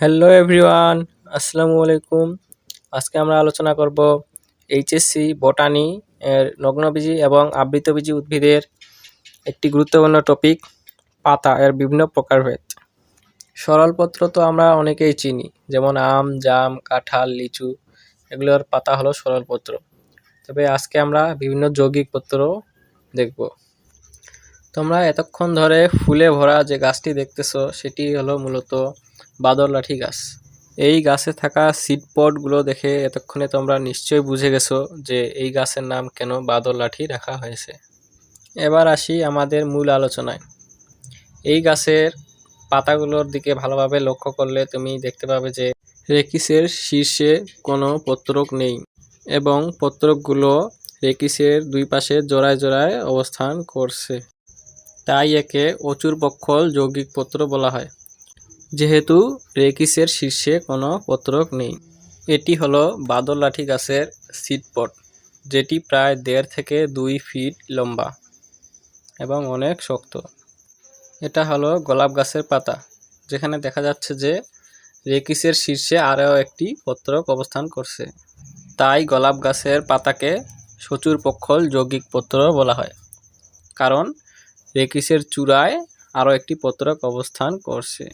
Hello everyone আসসালামু আলাইকুম আজকে আমরা আলোচনা করব এইচএসসি বটানি এর নগ্নবীজি এবং আবৃতবীজি উদ্ভিদের একটি গুরুত্বপূর্ণ টপিক পাতা এর বিভিন্ন প্রকারভেদ। সরলপত্র তো আমরা অনেকেই চিনি, যেমন আম, জাম, কাঁঠাল, লিচু, এগুলোর পাতা হলো সরলপত্র তবে আজকে আমরা বিভিন্ন যৌগিক পত্র দেখব। তোমরা এতক্ষণ ধরে ফুলে ভরা যে গাছটি দেখতেছো, সেটি হলো মূলত বাদর লাঠি গাছ। এই গাছে থাকা সিড পটগুলো দেখে এতক্ষণে তোমরা নিশ্চয়ই বুঝে গেছো যে এই গাছের নাম কেন বাদর লাঠি রাখা হয়েছে। এবার আসি আমাদের মূল আলোচনায়। এই গাছের পাতাগুলোর দিকে ভালোভাবে লক্ষ্য করলে তুমি দেখতে পাবে যে রেকিসের শীর্ষে কোনো পত্রক নেই এবং পত্রকগুলো রেকিসের দুই পাশে জোড়ায় জোড়ায় অবস্থান করছে। তাই একে অচুর পক্ষল যৌগিক পত্র বলা হয়। যেহেতু রেকিসের শীর্ষে কোনো পত্রক নেই, এটি হলো বাদর লাঠি গাছের সিডপট যেটি প্রায় দেড় থেকে দুই ফিট লম্বা এবং অনেক শক্ত। এটা হলো গোলাপ গাছের পাতা, যেখানে দেখা যাচ্ছে যে রেকিসের শীর্ষে আরও একটি পত্রক অবস্থান করছে। তাই গোলাপ গাছের পাতাকে সচুর পক্ষল যৌগিক পত্র বলা হয়, কারণ রেকিসের চূড়ায় আরও একটি পত্রক অবস্থান করছে।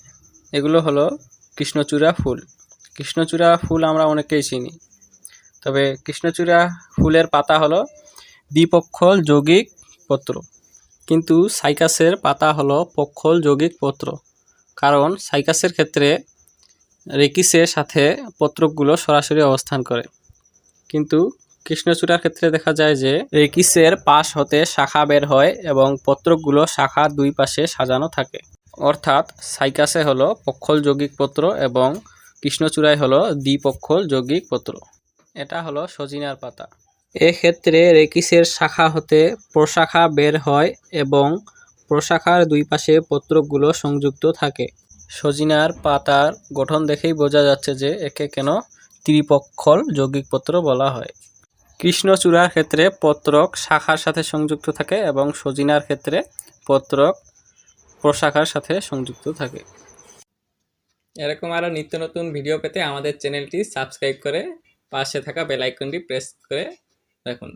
এগুলো হলো কৃষ্ণচূড়া ফুল। কৃষ্ণচূড়া ফুল আমরা অনেকেই চিনি। তবে কৃষ্ণচূড়া ফুলের পাতা হলো দ্বিপক্ষল যৌগিক পত্র। কিন্তু সাইকাসের পাতা হলো পক্ষল যৌগিক পত্র। কারণ সাইকাসের ক্ষেত্রে রেকিসের সাথে পত্রকগুলো সরাসরি অবস্থান করে। কিন্তু কৃষ্ণচূড়ার ক্ষেত্রে দেখা যায় যে রেকিসের পাশ হতে শাখা বের হয় এবং পত্রকগুলো শাখার দুই পাশে সাজানো থাকে। অর্থাৎ সাইকাসে হলো পক্ষল যৌগিক পত্র এবং কৃষ্ণচূড়ায় হলো দ্বিপক্ষল যৌগিক পত্র। এটা হলো সজিনার পাতা। এক্ষেত্রে রেকিসের শাখা হতে প্রশাখা বের হয় এবং প্রশাখার দুই পাশে পত্রকগুলো সংযুক্ত থাকে। সজিনার পাতার গঠন দেখেই বোঝা যাচ্ছে যে একে কেন ত্রিপক্ষল যৌগিক পত্র বলা হয়। কৃষ্ণচূড়ার ক্ষেত্রে পত্রক শাখার সাথে সংযুক্ত থাকে এবং সজিনার ক্ষেত্রে পত্রক প্রশাখার সাথে সংযুক্ত থাকে। এরকম আরও নিত্য নতুন ভিডিও পেতে আমাদের চ্যানেলটি সাবস্ক্রাইব করে পাশে থাকা বেল আইকনটি প্রেস করে রাখুন।